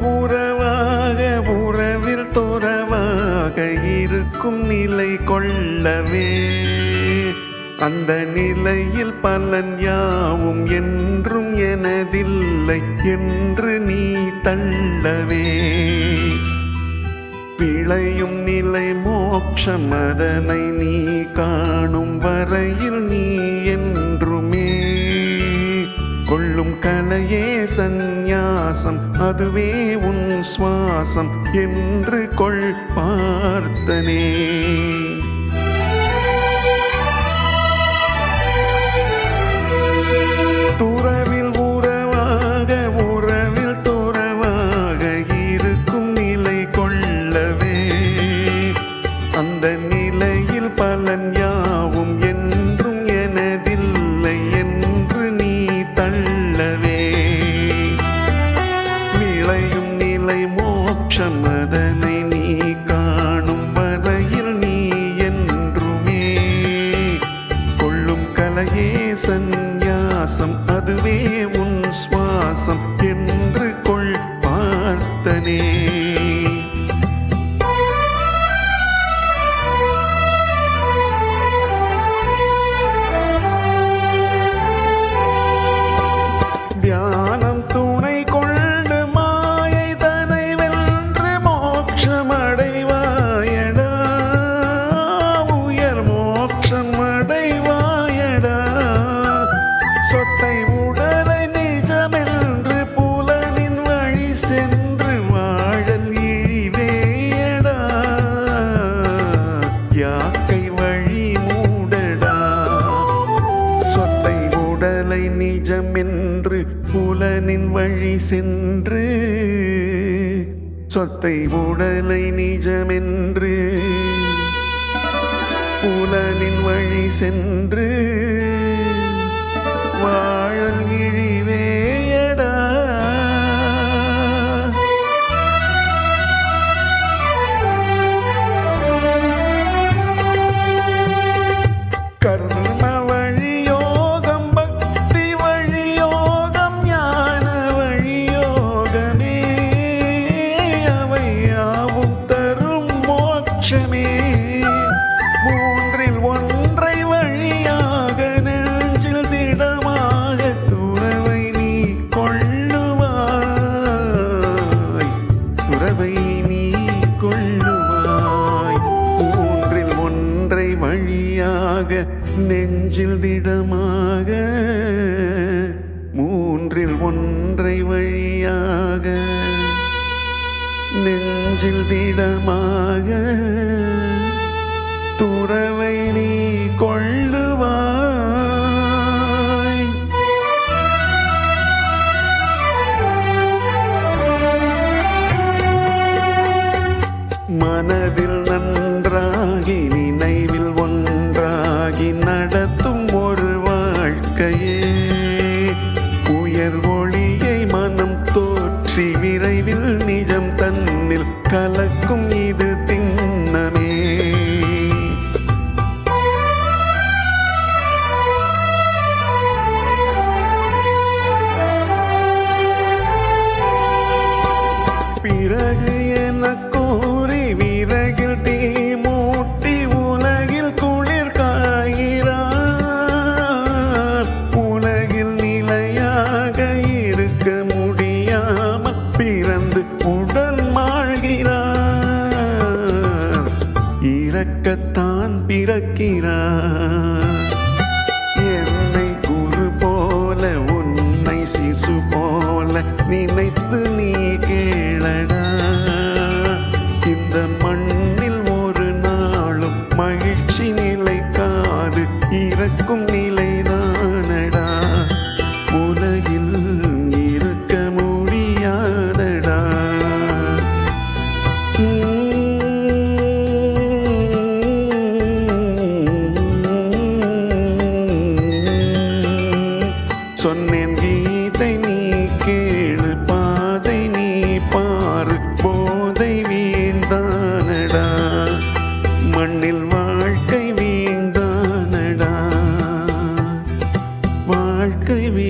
உறவாக உறவில் துறவாக இருக்கும் நிலை கொள்ளவே. அந்த நிலையில் பலன் யாவும் என்றும் எனதில்லை என்று நீ தள்ளவே. பிழையும் நிலை மோட்சம் அதனை நீ காணும் வரையில் நீ என்றுமே கொள்ளும் கலையே சந்நியாசம் அதுவே உன் சுவாசம் என்று கொள் பார்த்தனே. துறவில் உறவாக உறவில் துறவாக இருக்கும் நிலை கொள்ளவே. அந்த மோட்சம் நீ காணும் வரையில் நீ என்றுமே. கொள்ளும் கலையே சந்நியாசம் அதுவே உன் சுவாசம் என்று கொள் பார்த்தனே. புலனின் வழி சென்று சொத்தை உடலை நிஜமென்று புலனின் வழி சென்று வாழல் துறவை நீ கொள்ளுவாய். மூன்றில் ஒன்றை வழியாக நெஞ்சில் திடமாக. மூன்றில் ஒன்றை வழியாக நெஞ்சில் திடமாக. துறவை நீ கொள்ளுவாய். உயர் ஒளியை மனம் தோற்றி விரைவில் நிஜம் தன்னில் கலக்கும் இது திண்ணமே. பிற பிறக்கத்தான் பிறக்கிறார். என்னை குரு போல உன்னை சிசு போல நினைத்து நீ கேளடா. quickly read.